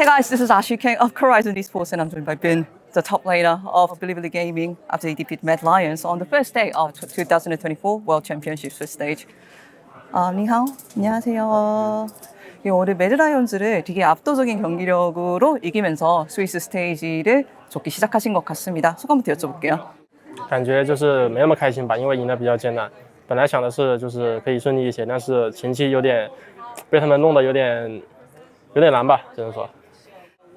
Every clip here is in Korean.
Hey guys, this is Ashley King of Horizon Esports and I'm joined by Ben, the top laner of Bilibili Gaming after they defeat Mad Lions on the first day of 2024 World Championship Swiss stage. 아, 니하오. 안녕하세요. 이 오늘 매드라이언즈를 되게 압도적인 경기력으로 이기면서 스위스 스테이지를 좋게 시작하신 것 같습니다. 소감부터 여쭤볼게요.感觉就是没那么开心吧，因为赢得比较艰难。本来想的是就是可以顺利一些，但是前期有点被他们弄得有点有点难吧，只能说。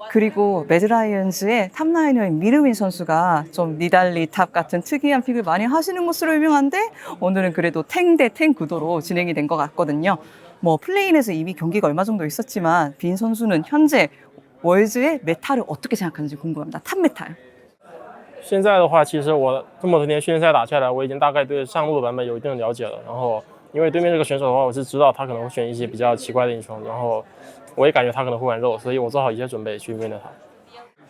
그리고 매드라이언즈의 탑라이너인 미르윈 선수가 좀 니달리 탑 같은 특이한 픽을 많이 하시는 것으로 유명한데 오늘은 그래도 탱 대 탱 구도로 진행이 된 것 같거든요. 뭐 플레인에서 이미 경기가 얼마 정도 있었지만 빈 선수는 현재 월즈의 메타를 어떻게 생각하는지 궁금합니다. 탑 메타요. 现在的话，其实我这么多天训练赛打下来，我已经大概对上路的版本有一定的了解了。然后，因为对面这个选手的话，我是知道他可能会选一些比较奇怪的英雄，然后 我也感觉他可能会玩肉，所以我做好一切准备去面对他。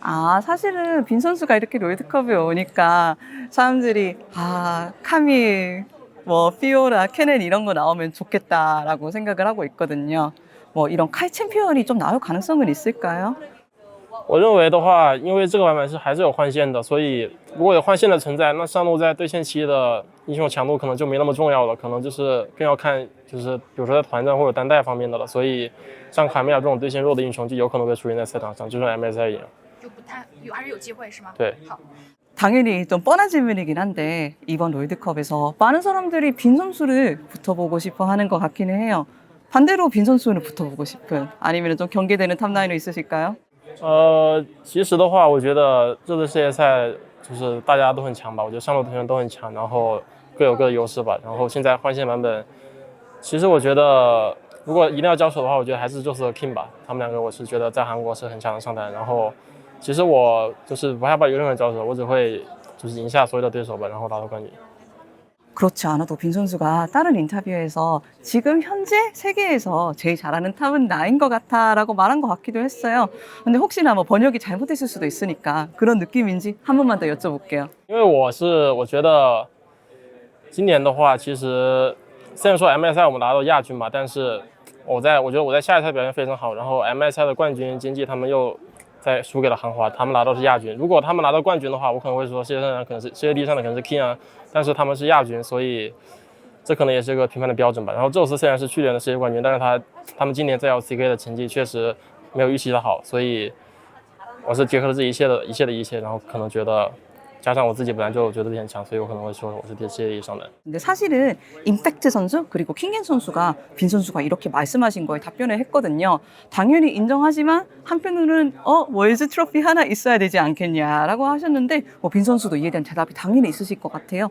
아, 사실은 빈 선수가 이렇게 롤드컵에 오니까 사람들이 아, 카밀, 뭐 피오라, 케넨 이런 거 나오면 좋겠다라고 생각을 하고 있거든요. 뭐 이런 칼 챔피언이 좀 나올 가능성은 있을까요? 我认为的话，因为这个版本是还是有换线的，所以如果有换线的存在，那上路在对线期的英雄强度可能就没那么重要了，可能就是更要看就是比如说在团战或者单带方面的了。所以像卡米尔这种对线弱的英雄就有可能会出现在赛场上，就算 MSI 赢。就不太有，还是有机会是吗？对， 당연히 좀 뻔한 질문이긴 한데 이번 롤드컵에서 많은 사람들이 빈 선수를 붙어보고 싶어 하는 것 같기는 해요. 반대로 빈 선수는 붙어보고 싶은 아니면 좀 경계되는 탑라인은 있으실까요? 呃，其实的话，我觉得这次世界赛就是大家都很强吧，我觉得上路同学都很强，然后各有各的优势吧。然后现在换线版本，其实我觉得如果一定要交手的话，我觉得还是就是 King 吧，他们两个我是觉得在韩国是很强的上单。然后其实我就是不害怕有任何人交手，我只会就是赢下所有的对手吧，然后拿到冠军。 그렇지 않아도 빈 선수가 다른 인터뷰에서 지금 현재 세계에서 제일 잘하는 탑은 나인 것 같아라고 말한 것 같기도 했어요. 근데 혹시나 뭐 번역이 잘못됐을 수도 있으니까 그런 느낌인지 한 번만 더 여쭤볼게요. 因为我是我觉得今年的话，其实虽然说 MSI 我们拿到亚军嘛，但是我在我觉得我在下一赛表现非常好，然后 MSI 的冠军经济他们又 在输给了韩华，他们拿到是亚军。如果他们拿到冠军的话，我可能会说世界上可能是世界第一上的可能是 King 啊，但是他们是亚军，所以这可能也是一个评判的标准吧。然后宙斯虽然是去年的世界冠军，但是他他们今年在 LCK 的成绩确实没有预期的好，所以我是结合了这一切的一切的一切，然后可能觉得加上我自己本来就觉得很强，所以我可能会说我是世界第一上的。 근데 사실은 임팩트 선수 그리고 킹겐 선수가 빈 선수가 이렇게 말씀하신 거에 답변을 했거든요. 당연히 인정하지만 한편으로는 어 월드 트로피 하나 있어야 되지 않겠냐라고 하셨는데 뭐 빈 선수도 이에 대한 대답이 당연히 있으실 것 같아요.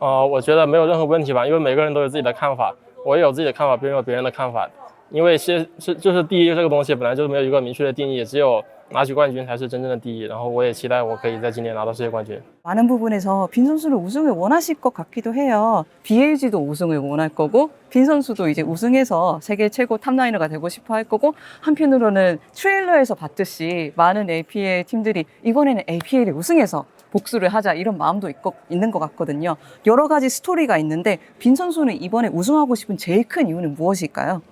呃，我觉得没有任何问题吧，因为每个人都有自己的看法，我也有自己的看法，别人有别人的看法。因为是是就是第一这个东西本来就没有一个明确的定义，只有 拿取冠军才是真正的第一。然后我也期待我可以在今年拿到世界冠军。 많은 부분에서 빈 선수를 우승을 원하실 것 같기도 해요. BLG도 우승을 원할 거고 빈 선수도 이제 우승해서 세계 최고 탑라이너가 되고 싶어 할 거고 한편으로는 트레일러에서 봤듯이 많은 APL 팀들이 이번에는 APL이 우승해서 복수를 하자 이런 마음도 있고, 있는 것 같거든요. 여러 가지 스토리가 있는데 빈 선수는 이번에 우승하고 싶은 제일 큰 이유는 무엇일까요?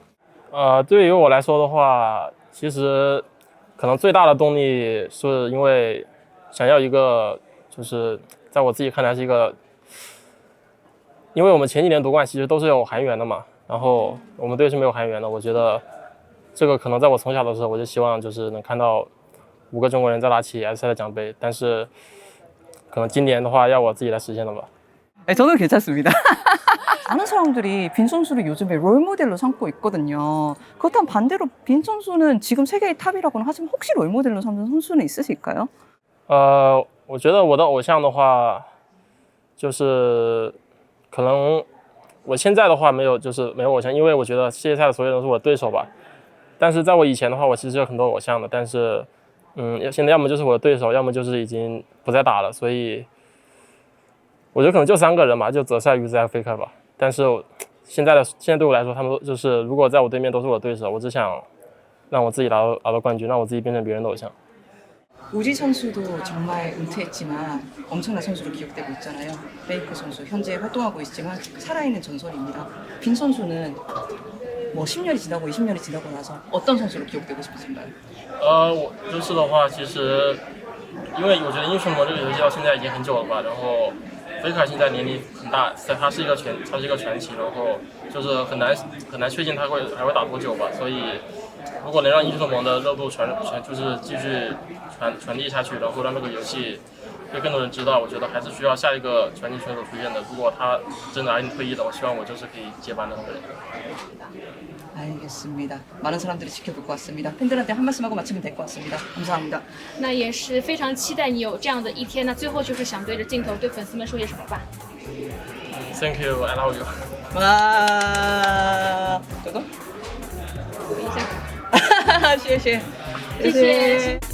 呃，对于我来说的话，其实 可能最大的动力是因为想要一个，就是在我自己看来是一个，因为我们前几年夺冠其实都是有韩援的嘛，然后我们队是没有韩援的，我觉得这个可能在我从小的时候我就希望就是能看到五个中国人在拿起 S 赛的奖杯，但是可能今年的话要我自己来实现了吧。 네, 저는 괜찮습니다. 많은 사람들이 빈 선수를 요즘에 롤 모델로 삼고 있거든요. 그렇다면 반대로 빈 선수는 지금 세계의 탑이라고는 하지만 혹시 롤 모델로 삼는 선수는 있으실까요? 呃，我觉得我的偶像的话，就是可能我现在的话没有，就是没有偶像，因为我觉得世界赛的所有人都是我的对手吧。但是在我以前的话，我其实有很多偶像的，但是，嗯，现在要么就是我的对手，要么就是已经不再打了，所以我觉得可能就三个人吧，就泽赛、鱼子还有 Faker 吧。 但是现在的现在对我来说，他们都就是如果在我对面都是我的对手，我只想让我自己拿到拿到冠军，让我自己变成别人的偶像。 우지 선수도 정말 은퇴했지만 엄청난 선수로 기억되고 있잖아요. 베이커 선수 현재 활동하고 있지만 살아있는 전설입니다. 빈 선수는 뭐 10년이 지나고 20년이 지나고 나서 어떤 선수로 기억되고 싶으신가요?呃，我这次的话，其实因为我觉得英雄联盟这个游戏到现在已经很久了吧，然后 菲卡现在年龄很大，在他是一个全，他是一个传奇，然后就是很难很难确定他会还会打多久吧，所以如果能让英雄联盟的热度传传就是继续传传递下去，然后让这个游戏被更多人知道，我觉得还是需要下一个传奇选手出现的。如果他真的安退役了，我希望我就是可以接班的那个人。 알겠습니다. 많은 사람들이 지켜볼 것 같습니다. 팬들한테 한 말씀 하고 마치면 될 것 같습니다. 감사합니다. 那也是非常期待你有这样的一天。那最后就是想对着镜头对粉丝们说些什么吧？ Thank you, I love you. 와, 저도? 等一下，谢谢，谢谢。